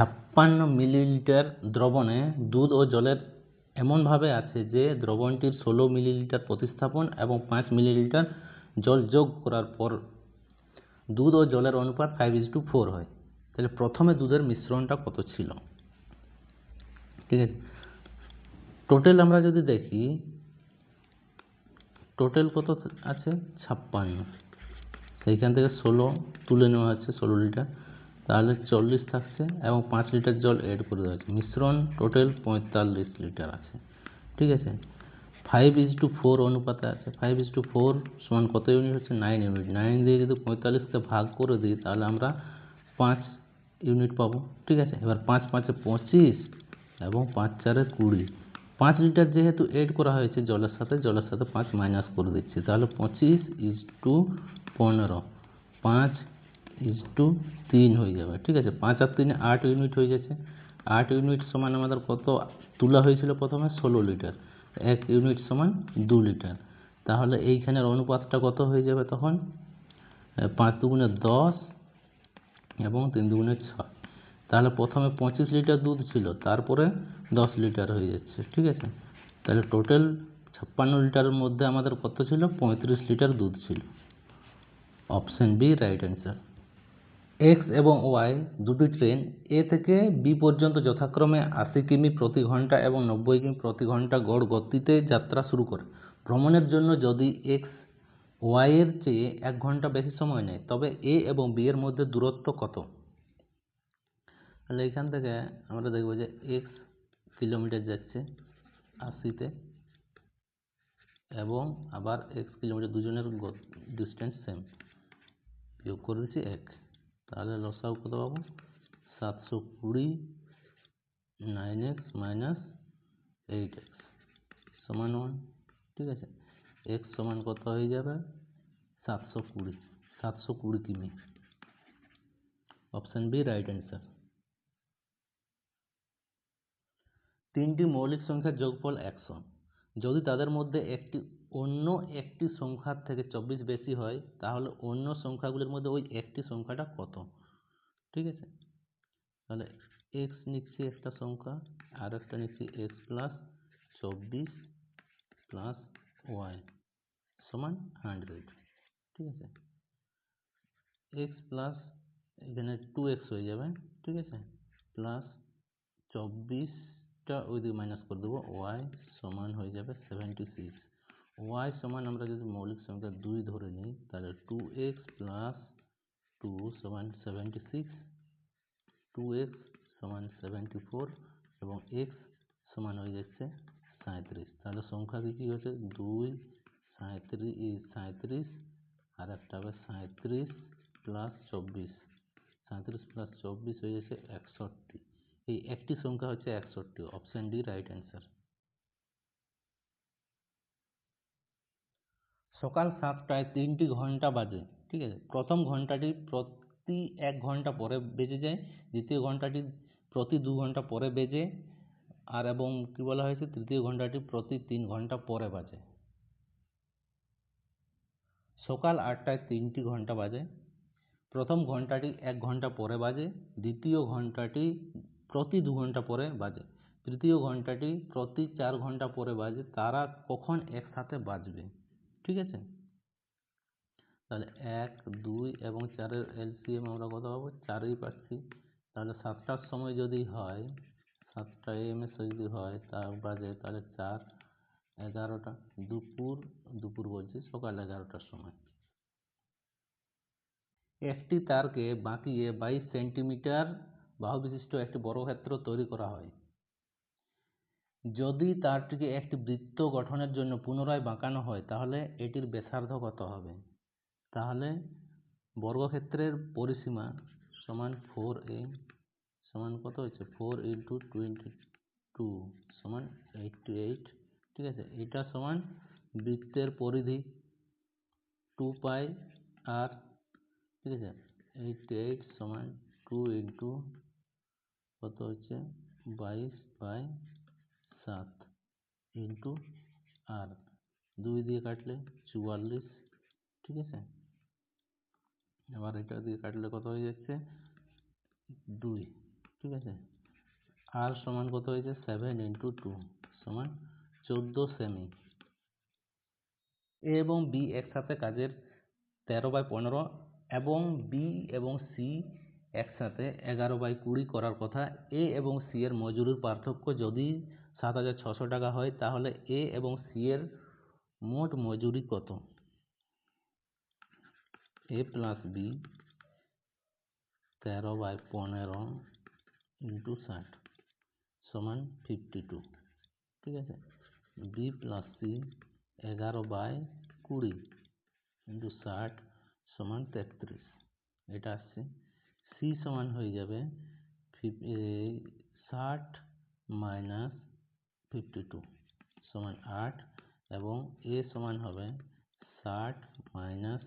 ছাপ্পান্ন মিলিলিটার দ্রবণে দুধ ও জলের এমনভাবে আছে যে দ্রবণটির ষোলো মিলিলিটার প্রতিস্থাপন এবং পাঁচ মিলিলিটার জল যোগ করার পর দুধ ও জলের অনুপাত ফাইভ ইজ টু ফোর হয়। তাহলে প্রথমে দুধের মিশ্রণটা কত ছিল? ঠিক আছে। টোটাল আমরা যদি দেখি টোটাল কত আছে? ছাপ্পান্ন। সেইখান থেকে ষোলো তুলে নেওয়া হচ্ছে ষোলো লিটার। তাহলে চল্লিশ থাকছে এবং পাঁচ লিটার জল এড করে দেওয়া হচ্ছে মিশ্রণ টোটাল পঁয়তাল্লিশ লিটার আছে। ঠিক আছে? ফাইভ ইজ টু ফোর অনুপাতে আছে। ফাইভ ইজ টু ফোর সমান কত ইউনিট হচ্ছে? নাইন ইউনিট নাইন দিয়ে যদি পঁয়তাল্লিশকে ভাগ করে দিই, তাহলে আমরা পাঁচ ইউনিট পাবো। ঠিক আছে? এবার পাঁচ পাঁচে পঁচিশ এবং পাঁচ চারে কুড়ি। পাঁচ লিটার যেহেতু এড করা হয়েছে জলের সাথে জলের সাথে পাঁচ মাইনাস করে দিচ্ছি। তাহলে পঁচিশ ইজ টু পনেরো। পাঁচ ইজ টু তিন হয়ে যাবে, ঠিক আছে? পাঁচ আর তিনে আট ইউনিট হয়ে যাচ্ছে। আট ইউনিট সমান আমাদের কত? তোলা হয়েছিল প্রথমে ষোলো লিটার এক ইউনিট সমান দু লিটার তাহলে এইখানের অনুপাতটা কত হয়ে যাবে তখন? পাঁচ দুগুণে দশ এবং তিন দুগুণে ছয়। তাহলে প্রথমে পঁচিশ লিটার দুধ ছিল, তারপরে দশ লিটার হয়ে যাচ্ছে, ঠিক আছে? তাহলে টোটাল ছাপ্পান্ন লিটারের মধ্যে আমাদের কত ছিল? পঁয়ত্রিশ লিটার দুধ ছিল। Option B right answer X এবং ওয়াই দুটি ট্রেন এ থেকে বি পর্যন্ত যথাক্রমে আশি কিমি প্রতি ঘণ্টা এবং নব্বই কিমি প্রতি ঘণ্টা গড় গতিতে যাত্রা শুরু করে। ভ্রমণের জন্য যদি এক্স ওয়াইয়ের চেয়ে এক ঘণ্টা বেশি সময় নেয়, তবে এ এবং বি এর মধ্যে দূরত্ব কত? তাহলে এখান থেকে আমরা দেখব যে এক্স কিলোমিটার যাচ্ছে আশিতে এবং আবার এক্স কিলোমিটার দুজনের ডিস্টেন্স সেম বিয়োগ করে দিচ্ছি এক। তাহলে লসাও কত পাবো? সাতশো কুড়ি nine X minus eight X সমান ওয়ান ঠিক আছে? এক্স সমান কত হয়ে যাবে? সাতশো কুড়ি সাতশো কুড়ি কিমি। অপশান বি রাইট অ্যান্সার তিনটি মৌলিক সংখ্যার যোগফল একশো। যদি তাদের মধ্যে একটি অন্য একটি সংখ্যার থেকে চব্বিশ বেশি হয়, তাহলে অন্য সংখ্যাগুলির মধ্যে ওই একটি সংখ্যাটা কত? ঠিক আছে? তাহলে এক্স নিচ্ছি একটা সংখ্যা, আর একটা নিচ্ছি এক্স প্লাস চব্বিশ প্লাস ওয়াই সমান হান্ড্রেড ঠিক আছে? এক্স প্লাস এখানে টু এক্স হয়ে যাবে, ঠিক আছে? প্লাস চব্বিশটা ওই দিকে মাইনাস করে দেবো ওয়াই সমান হয়ে যাবে সেভেন্টি সিক্স ওয়াই সমান আমরা যদি মৌলিক সংখ্যা দুই ধরে নিই, তাহলে টু এক্স প্লাস টু সমান সেভেন্টি সিক্স টু এক্স সমান সেভেন্টি ফোর এবং এক্স সমান হয়ে যাচ্ছে সাঁত্রিশ তাহলে সংখ্যা কি কী হচ্ছে? দুই সাঁত্রিশ সাঁত্রিশ আর একটা হবে সাঁত্রিশ প্লাস চব্বিশ। সাঁত্রিশ প্লাস চব্বিশ হয়ে যাচ্ছে একষট্টি। এই একটি সংখ্যা হচ্ছে একষট্টি। অপশান ডি রাইট অ্যান্সার সকাল সাতটায় তিনটি ঘণ্টা বাজে, ঠিক আছে? প্রথম ঘন্টাটি প্রতি এক ঘণ্টা পরে বেজে যায়, দ্বিতীয় ঘন্টাটি প্রতি দু ঘণ্টা পরে বেজে, আর এবং কী বলা হয়েছে? তৃতীয় ঘন্টাটি প্রতি তিন ঘণ্টা পরে বাজে। সকাল আটটায় তিনটি ঘণ্টা বাজে, প্রথম ঘন্টাটি এক ঘণ্টা পরে বাজে, দ্বিতীয় ঘন্টাটি প্রতি দু ঘণ্টা পরে বাজে। তৃতীয় ঘন্টাটি প্রতি চার ঘণ্টা পরে বাজে, তারা কখন একসাথে বাজবে? ঠিক আছে? তাহলে এক, দুই এবং চারের এলসিএম আমরা কত পাবো? চারই পাচ্ছি। তাহলে সাতটার সময় যদি হয়, সাতটা এম এর যদি হয় তা বাজে তাহলে চার, এগারোটা। দুপুর দুপুর বলছি, সকাল এগারোটার সময়। একটি তারকে বাঁকিয়ে বাইশ সেন্টিমিটার বাহু বিশিষ্ট একটি বর্গক্ষেত্র তৈরি করা হয়। যদি তারটিকে একটি বৃত্ত গঠনের জন্য পুনরায় বাঁকানো হয়, তাহলে এটির ব্যাসার্ধ কত হবে। তাহলে বর্গক্ষেত্রের পরিসীমা সমান ফোর এ সমান কত হচ্ছে ফোর ইন্টু টোয়েন্টি টু সমান এইটটি এইট, ঠিক আছে? এটা সমান বৃত্তের পরিধি টু পাই আর, ঠিক আছে? এইটটি এইট সমান টু ইন্টু কত হচ্ছে বাইশ বাই সাত। ইন্টু আর দুই দিয়ে কাটলে চুয়াল্লিশ, ঠিক আছে? এবার এটা দিয়ে কাটলে কত হয়ে যাচ্ছে? দুই, ঠিক আছে? আর সমান কত হয়েছে সেভেন ইন্টু টু সমান চোদ্দ সেমি এ এবং বি একসাথে কাজের তেরো বাই পনেরো এবং বি এবং সি একসাথে এগারো বাই কুড়ি করার কথা। এ এবং সি এর মজুরির পার্থক্য যদি সাত হাজার ছশো টাকা হয়, তাহলে এ এবং সি এর মোট মজুরি কত? এ প্লাস বি তেরো বাই পনেরো ইন্টু ষাট সমান ফিফটি টু ঠিক আছে? বি প্লাস সি এগারো বাই কুড়ি ইন্টু ষাট সমান তেত্রিশ, এটা আসছে। সি সমান হয়ে যাবে ষাট মাইনাস ফিফটি টু সমান আট এবং এ সমান হবে ষাট মাইনাস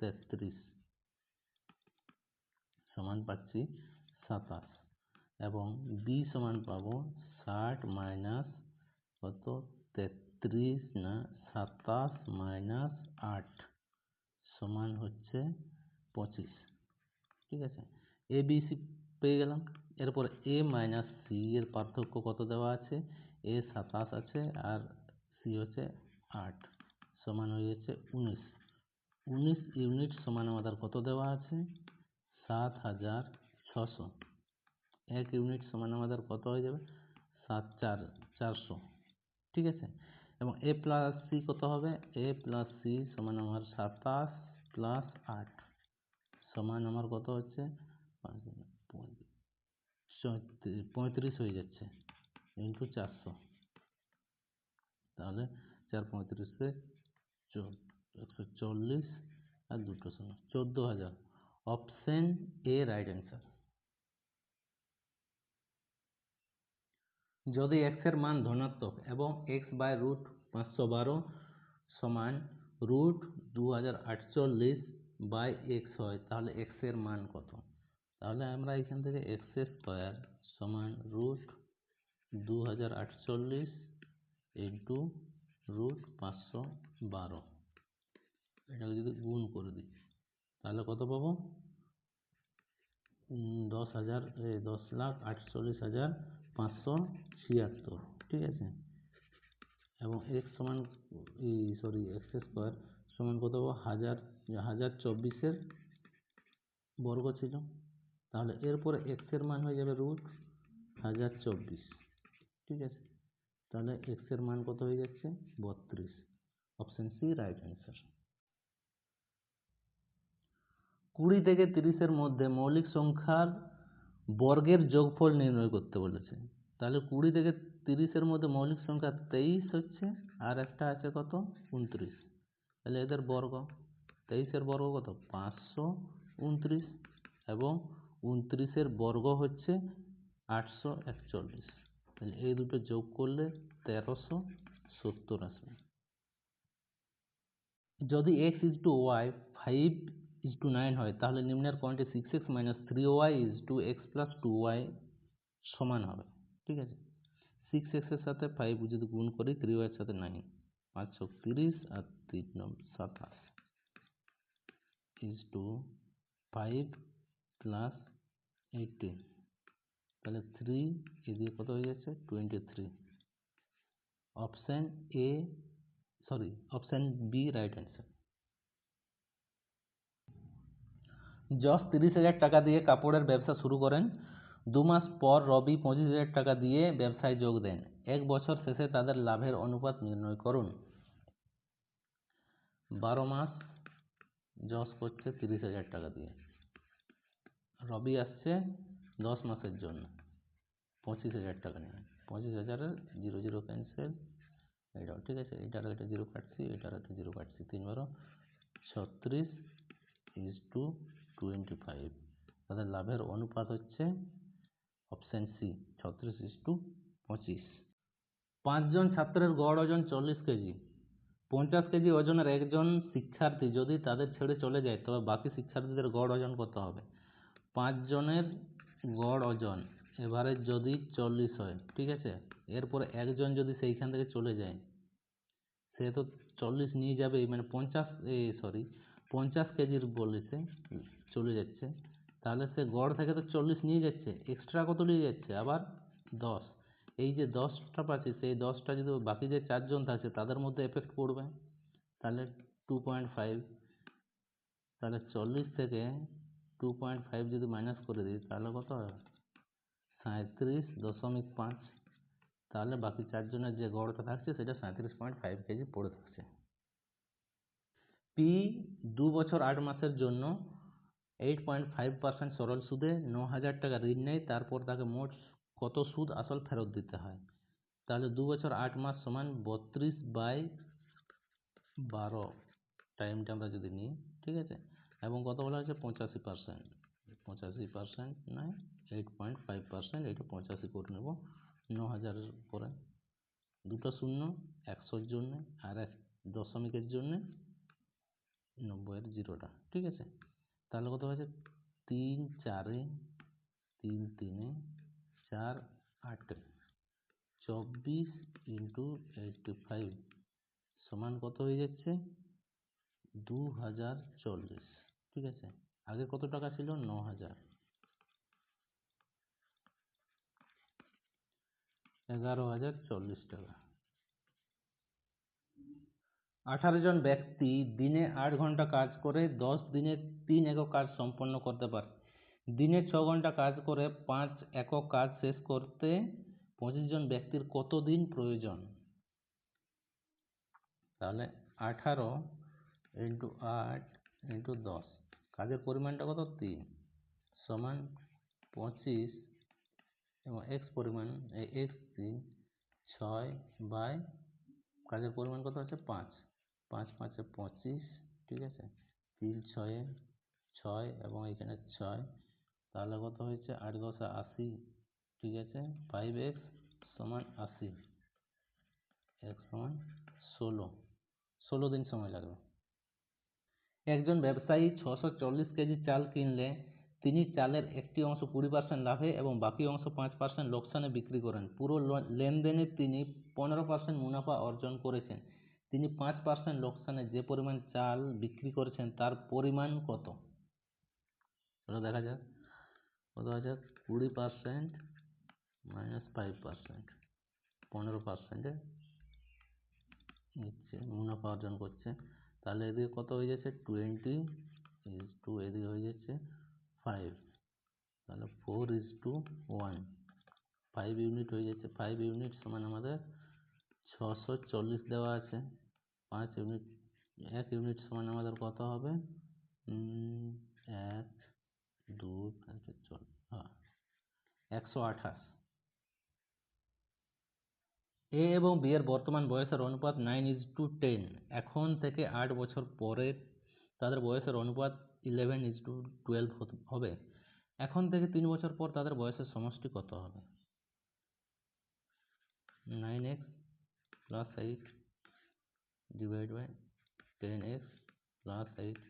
তেত্রিশ সমান পাচ্ছি সাতাশ এবং বি সমান পাবো ষাট মাইনাস কত? তেত্রিশ না সাতাশ মাইনাস আট সমান হচ্ছে পঁচিশ। ঠিক আছে? এ বি সি পেয়ে গেলাম। এরপর এ মাইনাস সি এর পার্থক্য কত দেওয়া আছে? এ সাতাশ আছে আর সি হচ্ছে আট, সমান হয়ে যাচ্ছে উনিশ। উনিশ ইউনিট সমান আমাদের কত দেওয়া আছে? সাত হাজার ছশো। এক ইউনিট সমান আমাদের কত হয়ে যাবে? সাত, চার, চারশো। ঠিক আছে? এবং এ প্লাস সি কত হবে? এ প্লাস সি সমান আমার সাতাশ প্লাস আট। সমান আমার কত হচ্ছে? পঁয়ত্রিশ হয়ে যাচ্ছে। ইন্টু চারশো। তাহলে চার পঁয়ত্রিশে একশো চল্লিশ আর দুটো শূন্য চোদ্দ হাজার। Option A right answer. যদি এক্সের মান ধনাত্মক এবং এক্স বাই রুট পাঁচশো বারো সমান রুট দু হাজার আটচল্লিশ বাই এক্স হয়, তাহলে এক্সের মান কত? তাহলে আমরা এখান থেকে এক্স স্কোয়ার সমান রুট দু হাজার আটচল্লিশ ইন্টু রুট পাঁচশো বারো। এটাকে যদি গুণ করে দিই, তাহলে কত পাবো? দশ হাজার দশ লাখ আটচল্লিশ হাজার পাঁচশো ছিয়াত্তর, ঠিক আছে? এবং এক্স সমান, এই সরি এক্স স্কোয়ার সমান কত পাবো? হাজার হাজার চব্বিশের বর্গ ছিল। তাহলে এরপরে এক্সের মান হয়ে যাবে রুট হাজার চব্বিশ। ঠিক আছে। তাহলে এক্সের মান কত হয়ে যাচ্ছে? বত্রিশ। অপশান সি রাইট অ্যান্সার কুড়ি থেকে তিরিশের মধ্যে মৌলিক সংখ্যার বর্গের যোগফল নির্ণয় করতে বলেছে। তাহলে কুড়ি থেকে তিরিশের মধ্যে মৌলিক সংখ্যা তেইশ হচ্ছে, আর একটা আছে কত? উনত্রিশ। তাহলে এদের বর্গ, তেইশের বর্গ কত? পাঁচশো উনত্রিশ এবং উনত্রিশের বর্গ হচ্ছে আটশো একচল্লিশ। তাহলে এই দুটো যোগ করলে তেরোশো সত্তর আসবে। যদি X is to Y five is to nine হয়, তাহলে নিম্নের কোণটি six X minus three Y is to X plus two Y সমান হবে, ঠিক আছে? সিক্স এক্সের সাথে ফাইভ যদি গুণ করি থ্রি ওয়াইয়ের সাথে নাইন পাঁচশো তিরিশ আর তিন নম্বর সাতাশ is to five plus eighteen তাহলে থ্রি এ দিয়ে কত হয়ে যাচ্ছে? Twenty three option A sorry option B right answer Jash তিরিশ হাজার টাকা দিয়ে কাপড়ের ব্যবসা শুরু করেন। দু মাস পর রবি পঁচিশ হাজার টাকা দিয়ে ব্যবসায় যোগ দেন। এক বছর শেষে তাদের লাভের অনুপাত নির্ণয় করুন। বারো মাস যশ করছে তিরিশ হাজার টাকা দিয়ে। রবি আসছে দশ মাসের জন্য। পঁচিশ হাজার টাকা নিয়ে পঁচিশ হাজারের জিরো জিরো ক্যান্সেল এটাও ঠিক আছে এটার একটা জিরো কাটছি এটার একটা জিরো কাটছি তিন বারো, ছত্রিশ ইজ টু টোয়েন্টি ফাইভ তাদের লাভের অনুপাত হচ্ছে অপশান সি ছত্রিশ ইজ টু পঁচিশ। পাঁচজন ছাত্রের গড় ওজন চল্লিশ কেজি, পঞ্চাশ কেজি ওজনের একজন শিক্ষার্থী যদি তাদের ছেড়ে চলে যায়, তবে বাকি শিক্ষার্থীদের গড় ওজন কত হবে? পাঁচজনের গড় ওজন এবারে যদি চল্লিশ হয়, ঠিক আছে? এরপরে একজন যদি সেইখান থেকে চলে যায়, সে তো চল্লিশ নিয়ে যাবেই মানে পঞ্চাশ, এ সরি পঞ্চাশ কেজির বলে সে, চলে যাচ্ছে। তাহলে সে গড় থেকে তো চল্লিশ নিয়ে যাচ্ছে এক্সট্রা কত নিয়ে যাচ্ছে? আবার দশ। এই যে দশটা পাচ্ছি সেই দশটা যদি বাকি যে চারজন থাকছে, তাদের মধ্যে এফেক্ট পড়বে। তাহলে টু পয়েন্ট ফাইভ তাহলে চল্লিশ থেকে টু পয়েন্ট ফাইভ যদি মাইনাস করে দিই তাহলে কত হবে সাঁত্রিশ দশমিক পাঁচ। তাহলে বাকি চারজনের যে গড়টা থাকছে, সেটা সাঁত্রিশ পয়েন্ট ফাইভ কেজি পড়ে থাকছে। পি দু বছর আট মাসের জন্য এইট পয়েন্ট ফাইভ পার্সেন্ট সরল সুদে ন হাজার টাকা ঋণ নেয়। তারপর তাকে মোট কত সুদ আসল ফেরত দিতে হয়? তাহলে দু বছর আট মাস সমান বত্রিশ বাই বারো। টাইমটা আমরা যদি নিই, ঠিক আছে? এবং কত বলা হচ্ছে পঁচাশি পার্সেন্ট। পঁচাশি পার্সেন্ট নয় এইট পয়েন্ট ফাইভ পার্সেন্ট এটা পঁচাশি করে নেব ন হাজারের পরে দুটো শূন্য, একশোর জন্যে আর এক দশমিকের জন্যে নব্বইয়ের জিরোটা, ঠিক আছে? তাহলে কত হয়েছে? তিন চারে, তিন তিনে, চার আটে। চব্বিশ ইন্টু এইটটি ফাইভ সমান কত হয়ে যাচ্ছে? দু হাজার চল্লিশ, ঠিক আছে? আগে কত টাকা ছিল? ন হাজার। এগারো হাজার চল্লিশ টাকা। আঠারো জন ব্যক্তি দিনে আট ঘণ্টা কাজ করে, দশ দিনে তিন একক কাজ সম্পন্ন করতে পারে। দিনে ছ ঘণ্টা কাজ করে, পাঁচ একক কাজ শেষ করতে পঁচিশ জন ব্যক্তির কত দিন প্রয়োজন? তাহলে আঠারো ইন্টু আট ইন্টু দশ। কাজের পরিমাণটা কত? তিন। সমান পঁচিশ এবং এক্স পরিমাণ এক্স তিন, ছয় বাই, কাজের পরিমাণ কত আছে পাঁচ। পাঁচ পাঁচে পঁচিশ, ঠিক আছে? তিন ছয়ে ছয় এবং এখানে ছয়, তাহলে কত হয়েছে? আট দশে আশি, ঠিক আছে? ফাইভ এক্স সমান আশি এক্স সমান ষোলো। ষোলো দিন সময় লাগবে। একজন ব্যবসায়ী ছশো চল্লিশ কেজি চাল কিনলে তিনি চালের একটি অংশ কুড়ি পার্সেন্ট লাভে এবং বাকি অংশ পাঁচ পার্সেন্ট লোকসানে বিক্রি করেন। পুরো লেনদেনে তিনি পনেরো পার্সেন্ট মুনাফা অর্জন করেছেন। তিনি পাঁচ পার্সেন্ট লোকসানে যে পরিমাণ চাল বিক্রি করেছেন তার পরিমাণ কত? দেখা যাক। কত আছে? কুড়ি পার্সেন্ট মাইনাস ফাইভ পার্সেন্ট পনেরো পার্সেন্টে নিচ্ছে, মুনাফা অর্জন করছে। তাহলে এদিকে কত হয়ে যাচ্ছে? টোয়েন্টি ইজ টু এদিকে হয়ে যাচ্ছে ফাইভ তাহলে four is to one five unit হয়ে যাচ্ছে ফাইভ ইউনিট সমান আমাদের ছশো চল্লিশ দেওয়া আছে। পাঁচ ইউনিট এক ইউনিট সমান আমাদের কত হবে? এক, দুই, পাঁচ চল হ্যাঁ একশো আঠাশ। এ এবং বি এর বর্তমান বয়সের অনুপাত নাইন ইজ টু টেন এখন থেকে আট বছর পরে তাদের বয়সের অনুপাত ইলেভেন ইজ টু টুয়েলভ হবে। এখন থেকে তিন বছর পর তাদের বয়সের সমষ্টি কত হবে? Nine X plus eight divide by ten X plus eight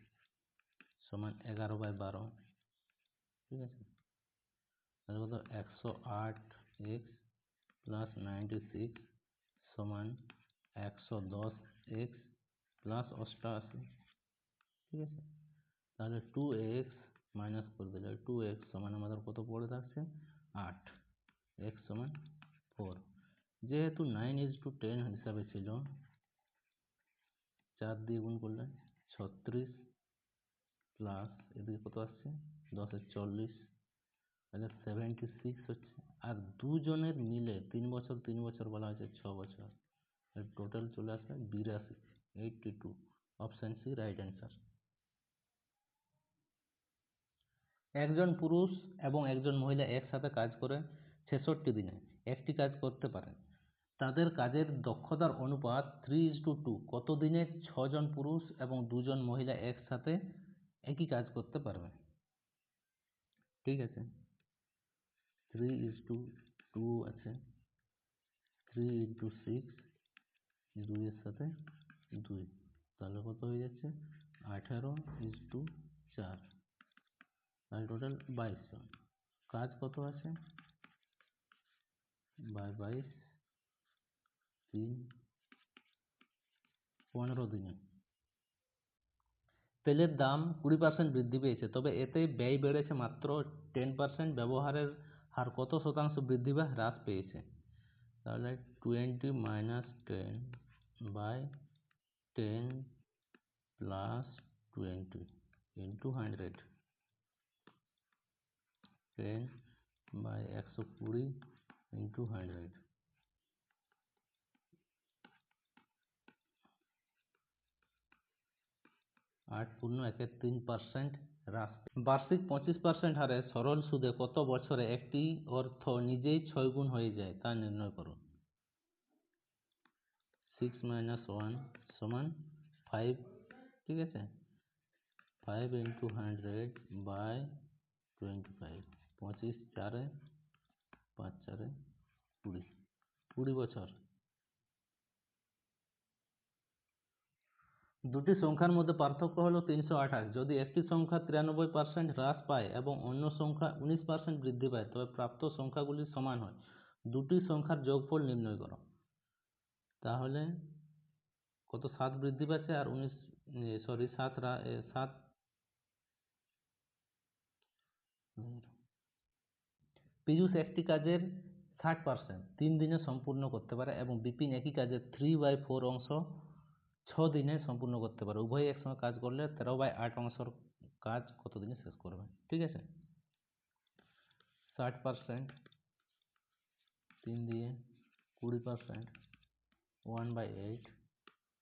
সমান এগারো বাই বারো। ঠিক আছে? তাহলে কত একশো আট এক্স প্লাস নাইনটি সিক্স সমান একশো দশ এক্স প্লাস অষ্টআশি ঠিক আছে? তাহলে টু এক্স মাইনাস করে দিলে টু এক্স সমান আমাদের কত পড়ে থাকছে? আট এক্স সমান ফোর যেহেতু নাইন ইজ টু টেন হিসাবে ছিল, চার দিয়ে গুণ করলে ছত্রিশ প্লাস এদিকে কত আসছে? দশের চল্লিশ, তাহলে সেভেন্টি সিক্স হচ্ছে। আর দুজনের মিলে তিন বছর তিন বছর বলা হয়েছে, ছ বছর। টোটাল চলে আসবে বিরাশি eighty two option C right answer একজন পুরুষ এবং একজন মহিলা একসাথে কাজ করে ছেষট্টি দিনে, একটি কাজ করতে পারেন। তাদের কাজের দক্ষতার অনুপাত থ্রি ইজ টু টু কত দিনে ছজন পুরুষ এবং দুজন মহিলা একসাথে একই কাজ করতে পারবে? ঠিক আছে। থ্রি ইজ টু টু আছে থ্রি ইন্টু সিক্স দুইয়ের সাথে দুই। তাহলে কত হয়ে যাচ্ছে? আঠারো ইজ টু চার। তাহলে টোটাল বাইশ জন। কাজ কত আছে? বাই বাইশ, তিন, পনেরো দিনে। তেলের দাম কুড়ি পার্সেন্ট বৃদ্ধি পেয়েছে, তবে এতে ব্যয় বেড়েছে মাত্র টেন পার্সেন্ট ব্যবহারের হার কত শতাংশ বৃদ্ধি বা হ্রাস পেয়েছে? তাহলে twenty minus ten by ten plus twenty into hundred ten by একশো কুড়ি ইন্টু হান্ড্রেড আট পূর্ণ একের তিন পার্সেন্ট হ্রাস বার্ষিক পঁচিশ পার্সেন্ট হারে সরল সুদে কত বছরে একটি অর্থ নিজেই ছয় গুণ হয়ে যায় তা নির্ণয় করুন। সিক্স মাইনাস ওয়ান সমান ফাইভ ঠিক আছে? Five into hundred by twenty five পঁচিশ চারে, পাঁচ চারে কুড়ি। কুড়ি বছর। দুটি সংখ্যার মধ্যে পার্থক্য হলো তিনশো আঠাশ। যদি একটি সংখ্যা তিরানব্বই পার্সেন্ট হ্রাস পায় এবং অন্য সংখ্যা উনিশ পার্সেন্ট বৃদ্ধি পায়, তবে প্রাপ্ত সংখ্যাগুলি সমান হয়। দুটি সংখ্যার যোগফল নির্ণয় করো। তাহলে কত? সাত বৃদ্ধি পাচ্ছে আর উনিশ সরি সাত সাত পীযূষ একটি কাজের ষাট পার্সেন্ট তিন দিনে সম্পূর্ণ করতে পারে এবং বিপিন একই কাজের থ্রি বাই ফোর অংশ ছ দিনে সম্পূর্ণ করতে পারে। উভয় একসঙ্গে কাজ করলে তেরো বাই আট অংশের কাজ কত দিনে শেষ করবে? ঠিক আছে? ষাট পার্সেন্ট তিন দিয়ে কুড়ি পার্সেন্ট ওয়ান বাই এইট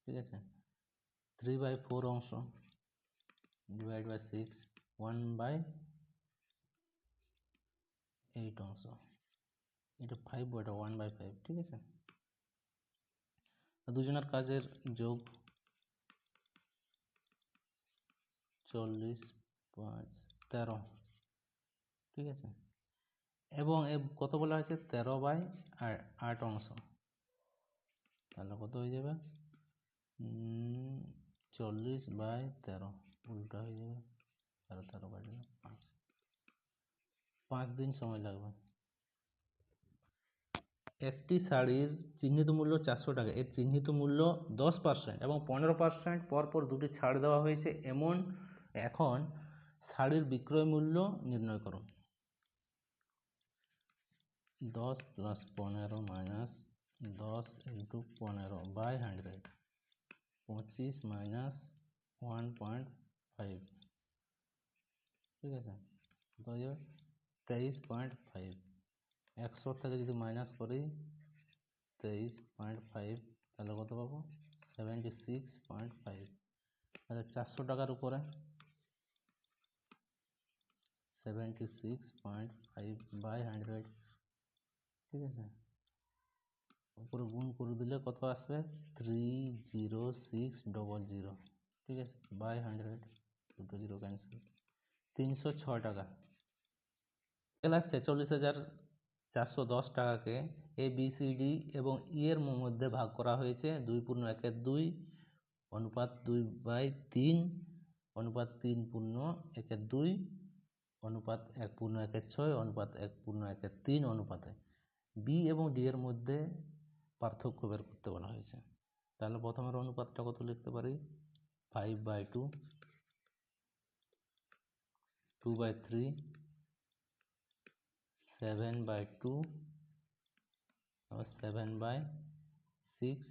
ঠিক আছে? থ্রি বাই ফোর অংশ divide by six one by eight অংশ। এটা ফাইভ ওটা ওয়ান বাই ফাইভ ঠিক আছে? দুজনের কাজের যোগ চল্লিশ পাঁচ, তেরো। ঠিক আছে? এবং এ কত বলা হয়েছে? তেরো বাই আট অংশ। তাহলে কত হয়ে যাবে? চল্লিশ বাই তেরো। উল্টা হয়ে যাবে। তেরো তেরো বাই পাঁচ। পাঁচ দিন সময় লাগবে। একটি শাড়ির চিহ্নিত মূল্য চারশো টাকা। এর চিহ্নিত মূল্য দশ পার্সেন্ট এবং পনেরো পার্সেন্ট পরপর দুটি ছাড় দেওয়া হয়েছে। এমন এখন শাড়ির বিক্রয় মূল্য নির্ণয় করুন। দশ প্লাস পনেরো মাইনাস দশ ইন্টু পনেরো বাই হান্ড্রেড পঁচিশ মাইনাস ওয়ান পয়েন্ট ফাইভ ঠিক আছে? হয়ে যাবে তেইশ পয়েন্ট ফাইভ একশো থেকে যদি মাইনাস করি তেইশ পয়েন্ট ফাইভ তাহলে কত পাবো সেভেন্টি সিক্স পয়েন্ট ফাইভ তাহলে চারশো টাকার উপরে seventy six point five by hundred ঠিক আছে উপরে গুণ করে দিলে কত আসবে three zero six double zero ঠিক আছে বাই হান্ড্রেড দুটো জিরো ক্যান্সেল তিনশো ছ টাকা এক লাখ ছেচল্লিশ হাজার চারশো দশ টাকাকে এ বি সি ডি এবং ই এর মধ্যে ভাগ করা হয়েছে। দুই পূর্ণ একের দুই, অনুপাত দুই বাই তিন, অনুপাত তিন পূর্ণ একের দুই, অনুপাত এক পূর্ণ একের ছয়, অনুপাত এক পূর্ণ একের তিন অনুপাতে। বি এবং ডি এর মধ্যে পার্থক্য বের করতে বলা হয়েছে। তাহলে প্রথমের অনুপাতটা কত লিখতে পারি? Five by two two by three seven by two seven by six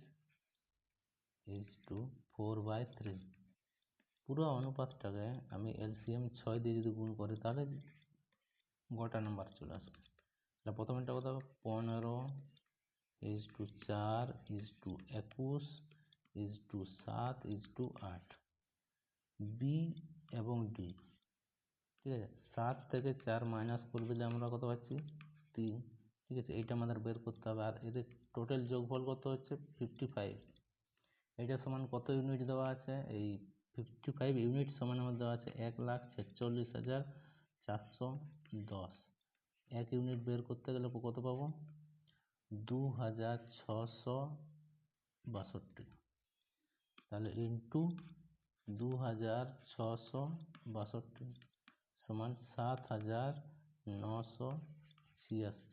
is to four by three পুরো অনুপাতটাকে আমি এলসিএম ছয় দিয়ে যদি গুণ করি, তাহলে গোটা নাম্বার চলে আসবে। তাহলে প্রথমেরটা কত হবে? পনেরো ইজ টু চার ইজ টু একুশ ইজ টু সাত ইজ টু আট। বি এবং ডি ঠিক আছে? সাত থেকে চার মাইনাস করে দিলে আমরা কত পাচ্ছি? তিন। ঠিক আছে, এইটা আমাদের বের করতে হবে। আর এদের টোটাল যোগফল কত হচ্ছে? ফিফটি ফাইভ এটা সমান কত ইউনিট দেওয়া আছে? এই ফিফটি ফাইভ ইউনিট সমান আমার দেওয়া আছে এক লাখ ছেচল্লিশ হাজার চারশো দশ। এক ইউনিট বের করতে গেলে কত পাবো? দু হাজার ছশো বাষট্টি। তাহলে ইন্টু দু হাজার ছশো বাষট্টি। সমান সাত হাজার নশো ছিয়াশি।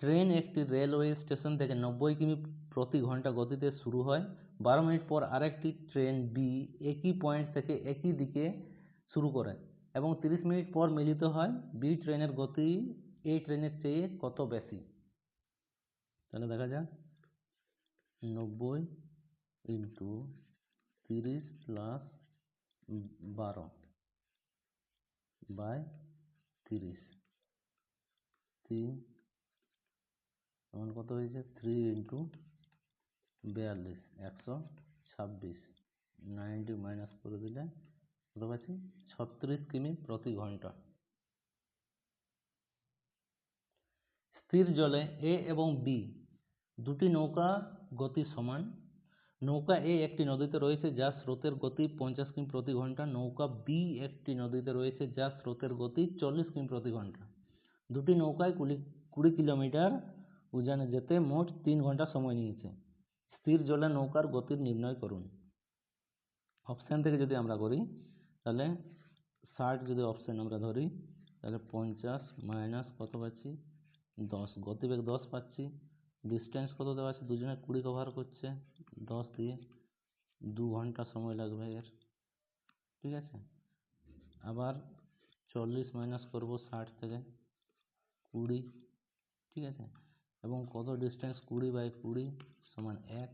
ট্রেন একটি রেলওয়ে স্টেশন থেকে নব্বই কিমি প্রতি ঘণ্টা গতিতে শুরু হয়। বারো মিনিট পর আরেকটি ট্রেন বি একই পয়েন্ট থেকে একই দিকে শুরু করে এবং তিরিশ মিনিট পর মিলিত হয়। বি ট্রেনের গতি এই ট্রেনের চেয়ে কত বেশি? তাহলে দেখা যাক। নব্বই ইন্টু তিরিশ প্লাস বারো বাই তিরিশ। তিন সমান কত হয়েছে? থ্রি ইন্টু বিয়াল্লিশ, একশো ছাব্বিশ। নাইনটি মাইনাস করে দিলে কত পাচ্ছি? ছত্রিশ কিমি প্রতি ঘণ্টা। স্থির জলে এ এবং বি দুটি নৌকা গতি সমান নৌকা এ একটি নদীতে রয়েছে যার স্রোতের গতি পঞ্চাশ কিমি প্রতি ঘণ্টা, নৌকা বি একটি নদীতে রয়েছে যার স্রোতের গতি চল্লিশ কিমি প্রতি ঘণ্টা। দুটি নৌকায় কুড়ি কুড়ি কিলোমিটার উজানে যেতে মোট তিন ঘণ্টা সময় নিয়েছে। স্থির জলে নৌকার গতি নির্ণয় করুন। অপশান থেকে যদি আমরা করি, তাহলে ষাট যদি অপশান আমরা ধরি, তাহলে পঞ্চাশ মাইনাস কত পাচ্ছি? দশ, গতিবেগ দশ পাচ্ছি। ডিস্টেন্স কত দেওয়া আছে? দুজনে কুড়ি কভার করছে। দশ দিয়ে দু ঘণ্টা সময় লাগবে এর। ঠিক আছে? আবার চল্লিশ মাইনাস করব ষাট থেকে কুড়ি। ঠিক আছে? এবং কত ডিস্টেন্স কুড়ি বাই কুড়ি সমান এক?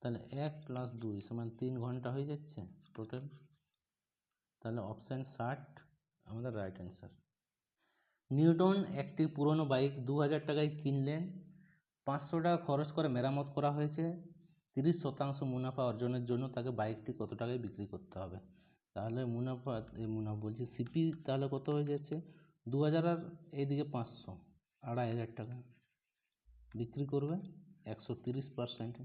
তাহলে এক প্লাস দুই সমান তিন ঘণ্টা হয়ে যাচ্ছে টোটাল তাহলে অপশান ষাট আমাদের রাইট অ্যান্সার নিউটন একটি পুরনো বাইক দু হাজার টাকায় কিনলেন। পাঁচশো টাকা খরচ করে মেরামত করা হয়েছে। তিরিশ শতাংশ মুনাফা অর্জনের জন্য তাকে বাইকটি কত টাকায় বিক্রি করতে হবে? তাহলে মুনাফা, এই মুনাফা বলছি সিপি তাহলে কত হয়ে যাচ্ছে? দু হাজার আর এইদিকে পাঁচশো, আড়াই হাজার টাকা। বিক্রি করবে একশো তিরিশ পার্সেন্টে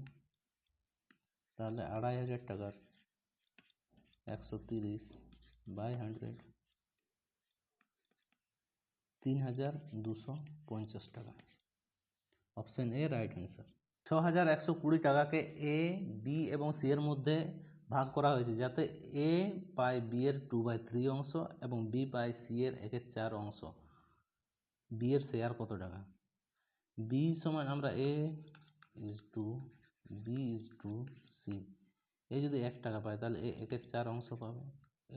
তাহলে আড়াই হাজার টাকার একশো তিরিশ বাই হান্ড্রেড তিন হাজার দুশো পঞ্চাশ টাকা। অপশান এ রাইট অ্যান্সার ছ হাজার একশো কুড়ি টাকাকে এ বি এবং সি এর মধ্যে ভাগ করা হয়েছে, যাতে এ পায় বি এর টু বাই থ্রি অংশ এবং বি পায় সি এর একের চার অংশ। বি এর শেয়ার কত টাকা? বি সমান আমরা A is to B is to C এ যদি এক টাকা পায়, তাহলে এ একের চার অংশ পাবে।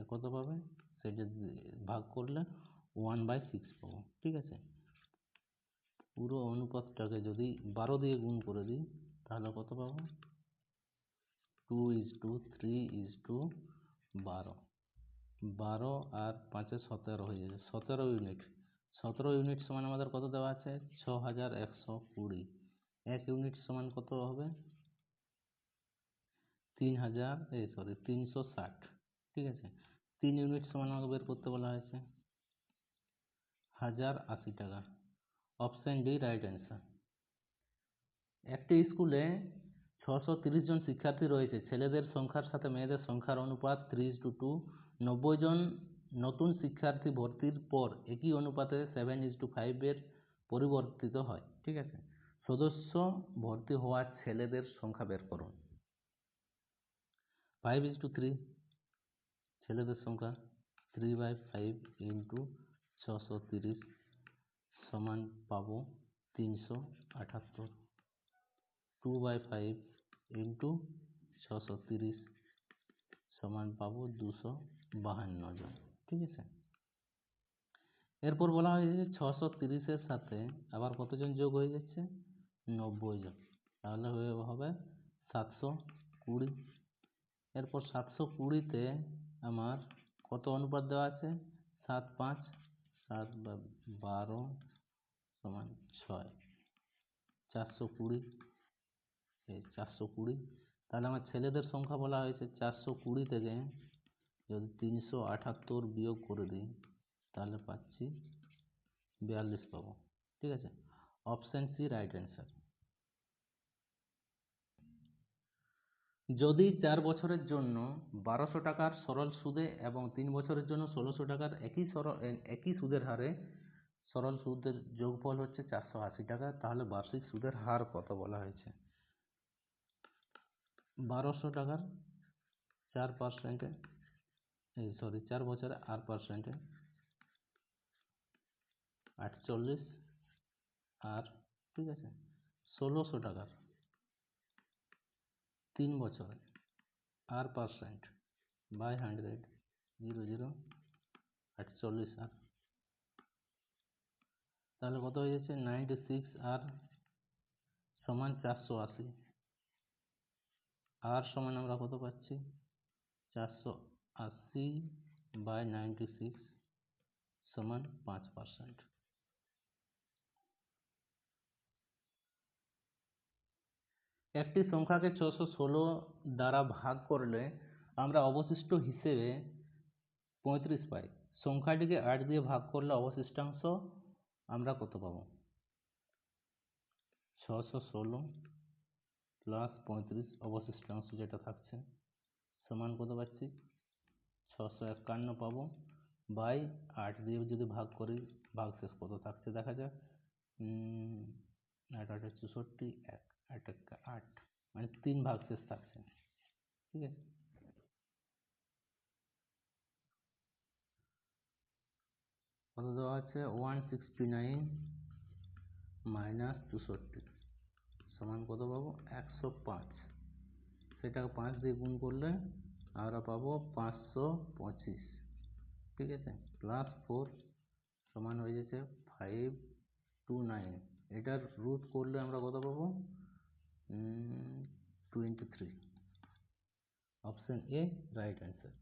এ কত পাবে? সেটা ভাগ করলে ওয়ান বাই সিক্স পাবো। ঠিক আছে? পুরো অনুপাতটাকে যদি বারো দিয়ে গুণ করে দিই, তাহলে কত পাবো? Two is to three is to বারো। বারো আর পাঁচে সতেরো হয়ে যাবে সতেরো ইউনিট। সতেরো ইউনিট সমান আমাদের কত দেওয়া আছে? ছ হাজার একশো কুড়ি। এক ইউনিট সমান কত হবে? তিন হাজার এই সরি, তিনশো ষাট। ঠিক আছে? তিন ইউনিট সমান আমাকে বের করতে বলা হয়েছে। হাজার আশি টাকা। অপশান ডি রাইট অ্যান্সার একটি স্কুলে ছশো জন শিক্ষার্থী রয়েছে। ছেলেদের সংখ্যার সাথে মেয়েদের সংখ্যার অনুপাত ত্রিশ টু টু নব্বই জন নতুন শিক্ষার্থী ভর্তির পর একই অনুপাতে সেভেন ইজ টু ফাইভের পরিবর্তিত হয়, ঠিক আছে? সদস্য ভর্তি হওয়া ছেলেদের সংখ্যা বের করুন। ফাইভ ইজ টু থ্রি ছেলেদের সংখ্যা থ্রি বাই ফাইভ ইন্টু ছশো তিরিশ। সমান পাবো তিনশো আটাত্তর টু বাই ফাইভ ইন্টু ছশো তিরিশ সমান পাবো দুশো বাহান্ন জন, ঠিক আছে? এরপর বলা হয়েছে যে ছশো তিরিশের সাথে আবার কতজন যোগ হয়ে যাচ্ছে? নব্বই জন। তাহলে হয়ে হবে সাতশো কুড়ি। এরপর সাতশো কুড়িতে আমার কত অনুপাত দেওয়া আছে? সাত পাঁচ, সাত বারো সমান ছয়। চারশো কুড়ি। এই চারশো কুড়ি। তাহলে আমার ছেলেদের সংখ্যা বলা হয়েছে চারশো কুড়ি থেকে যদি তিনশো আটাত্তর বিয়োগ করে দিই, তাহলে পাচ্ছি বিয়াল্লিশ পাবো। ঠিক আছে? Option C, right answer. যদি চার বছরের জন্য বারোশো টাকার সরল সুদে এবং তিন বছরের জন্য ষোলোশো টাকার একই সরল, একই সুদের হারে সরল সুদের যোগফল হচ্ছে চারশো আশি টাকা, তাহলে বার্ষিক সুদের হার কত বলা হয়েছে? বারোশো টাকার চার পার্সেন্টে এই সরি চার বছরে আট পার্সেন্টে আটচল্লিশ আর, ঠিক আছে, ষোলোশো টাকার তিন বছরে আর percent by hundred zero zero আটচল্লিশ আর তাহলে কত হয়ে যাচ্ছে? নাইনটি সিক্স আর সমান চারশো আশি। আর সমান আমরা কত পাচ্ছি? চারশো আশি বাই নাইনটি সিক্স সমান পাঁচ পার্সেন্ট একটি সংখ্যাকে ছশো ষোলো দ্বারা ভাগ করলে আমরা অবশিষ্ট হিসেবে পঁয়ত্রিশ পাই। সংখ্যাটিকে আট দিয়ে ভাগ করলে অবশিষ্টাংশ আমরা কত পাবো? ছশো ষোলো প্লাস পঁয়ত্রিশ অবশিষ্টাংশ যেটা থাকছে, সমান কত পাচ্ছি? ছশো একান্ন পাবো বাই আট দিয়ে যদি ভাগ করি, ভাগশেষ কত থাকছে দেখা যাক? আট, আটে, চৌষট্টি, এক, আট, একে, আট মানে তিন ভাগশেষ থাকছে। ঠিক আছে? কত দেওয়া আছে? ওয়ান সিক্সটি নাইন মাইনাস চৌষট্টি সমান কত পাবো? একশো পাঁচ। সেটাকে পাঁচ দিয়ে গুণ করলে আমরা পাবো পাঁচশো পঁচিশ। ঠিক আছে? প্লাস ফোর সমান হয়ে যাচ্ছে ফাইভ টু নাইন এটার রুট করলে আমরা কত পাবো? Twenty three option A right answer